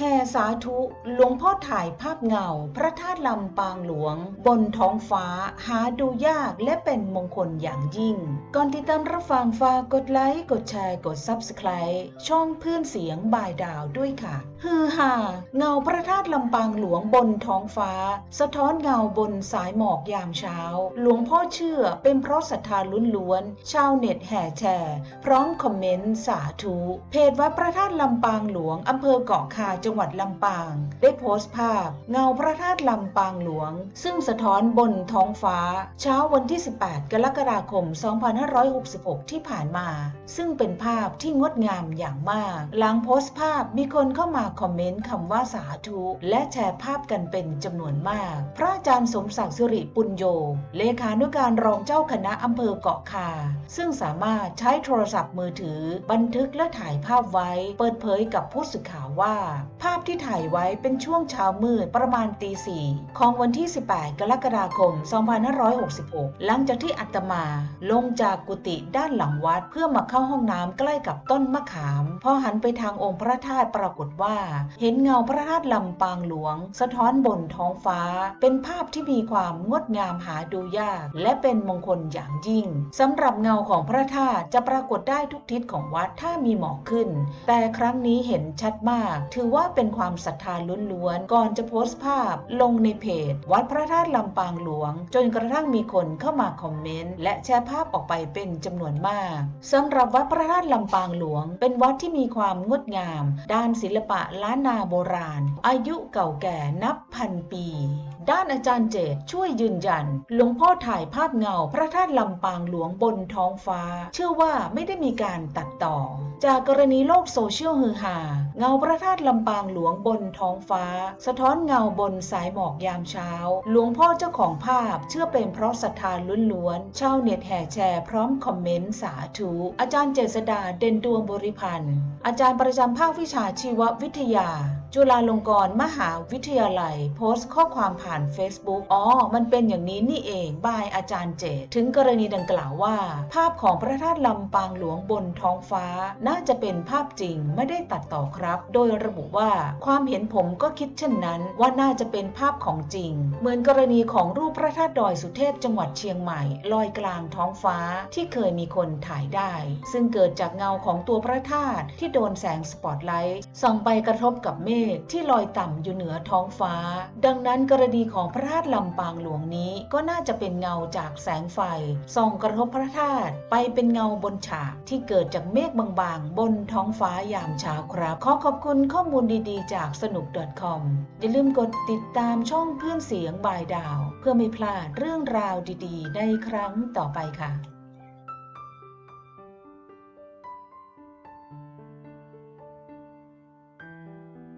แห่สาธุหลวงพ่อถ่ายภาพเงา พระธาตุลำปางหลวง บนท้องฟ้าหาดูยากและเป็นมงคลอย่างยิ่ง ก่อนติดตามรับฟังฝากกดไลค์ กดแชร์ กด Subscribe ช่องเพื่อนเสียงบายดาวด้วยค่ะ ฮือฮาเงาพระธาตุลำปางหลวงบนท้องฟ้า สะท้อนเงาบนสายหมอกยามเช้า หลวงพ่อเชื่อเป็นเพราะศรัทธาล้วนๆชาวเน็ตแห่แชร์ พร้อมคอมเมนต์สาธุเพจวัดพระธาตุลำปางหลวงอำเภอเกาะคาจัังหวัดลำปาง ได้โพสต์ภาพ เงาพระธาตุลำปางหลวง ซึ่งสะท้อนบนท้องฟ้า เช้าวันที่ 18 กรกฎาคม 2566 ที่ผ่านมา ซึ่งเป็นภาพที่งดงามอย่างมาก หลังโพสต์ภาพมีคนเข้ามาคอมเมนต์คำว่าสาธุและแชร์ภาพกันเป็นจำนวนมาก พระอาจารย์สมศักดิ์สิริปุญโย เลขานุการรองเจ้าคณะอำเภอเกาะคา ซึ่งสามารถใช้โทรศัพท์มือถือ บันทึกและถ่ายภาพไว้ เปิดเผยกับผู้สื่อข่าวว่าภาพที่ถ่ายไว้เป็นช่วงเช้ามืดประมาณตีสี่ของวันที่ 18 กรกฎาคม 2566 หลังจากที่อัตมา ลงจากกุฏิด้านหลังวัดเพื่อมาเข้าห้องน้ำใกล้กับต้นมะขาม พอหันไปทางองค์พระธาตุปรากฏว่า เห็นเงาพระธาตุลำปางหลวง สะท้อนบนท้องฟ้า เป็นภาพที่มีความงดงามหาดูยาก และเป็นมงคลอย่างยิ่งสำหรับเงาของพระธาตุจะปรากฏได้ทุกทิศของวัดถ้ามีหมอกขึ้น แต่ครั้งนี้เห็นชัดมาก ถือว่าเป็นความศรัทธาล้วนๆก่อนจะโพสต์ภาพ ลงในเพจ วัดพระธาตุลำปางหลวง จนกระทั่งมีคนเข้ามาคอมเมนต์และแชร์ภาพออกไปเป็นจำนวนมากสำหรับวัดพระธาตุลำปางหลวง เป็นวัดที่มีความงดงาม ด้านศิลปะล้านนาโบราณ อายุเก่าแก่นับพันปี ด้านอาจารย์เจตช่วยยืนยันหลวงพ่อถ่ายภาพเงาพระธาตุลำปางหลวงบนท้องฟ้า เชื่อว่าไม่ได้มีการตัดต่อ จากกรณีโลกโซเชียลฮือฮาเงาพระธาตุลำปางางหลวงบนท้องฟ้า สะท้อนเงาบนสายหมอกยามเช้า หลวงพ่อเจ้าของภาพเชื่อเป็นเพราะศรัทธาล้วนๆชาวเน็ตแห่แชร์พร้อมคอมเมนต์สาธุอาจารย์เจษดาเด่นดวงบริพันธ์อาจารย์ประจำภาควิชาชีววิทยา จุฬาลงกรณ์มหาวิทยาลัย โพสต์ข้อความผ่าน Facebook อ๋อ มันเป็นอย่างนี้นี่เองบายอาจารย์เจตถึงกรณีดังกล่าวว่า ภาพของพระธาตุลำปางหลวงบนท้องฟ้า น่าจะเป็นภาพจริงไม่ได้ตัดต่อครับ โดยระบุว่าความเห็นผมก็คิดเช่นนั้นว่าน่าจะเป็นภาพของจริง เหมือนกรณีของรูปพระธาตุดอยสุเทพจังหวัดเชียงใหม่ ลอยกลางท้องฟ้าที่เคยมีคนถ่ายได้ ซึ่งเกิดจากเงาของตัวพระธาตุที่โดนแสงสปอตไลท์ส่องไปกระทบกับเมฆที่ลอยต่ำอยู่เหนือท้องฟ้า ดังนั้นกรณีของพระธาตุลำปางหลวงนี้ก็น่าจะเป็นเงาจากแสงไฟส่องกระทบพระธาตุไปเป็นเงาบนฉากที่เกิดจากเมฆบางๆ บนท้องฟ้ายามเช้าครับ ขอขอบคุณข้อมูลดีดีๆ จากสนุก .com อย่าลืมกดติดตามช่องเพื่อนเสียงบายดาว เพื่อไม่พลาดเรื่องราวดีๆ ในครั้งต่อไปค่ะ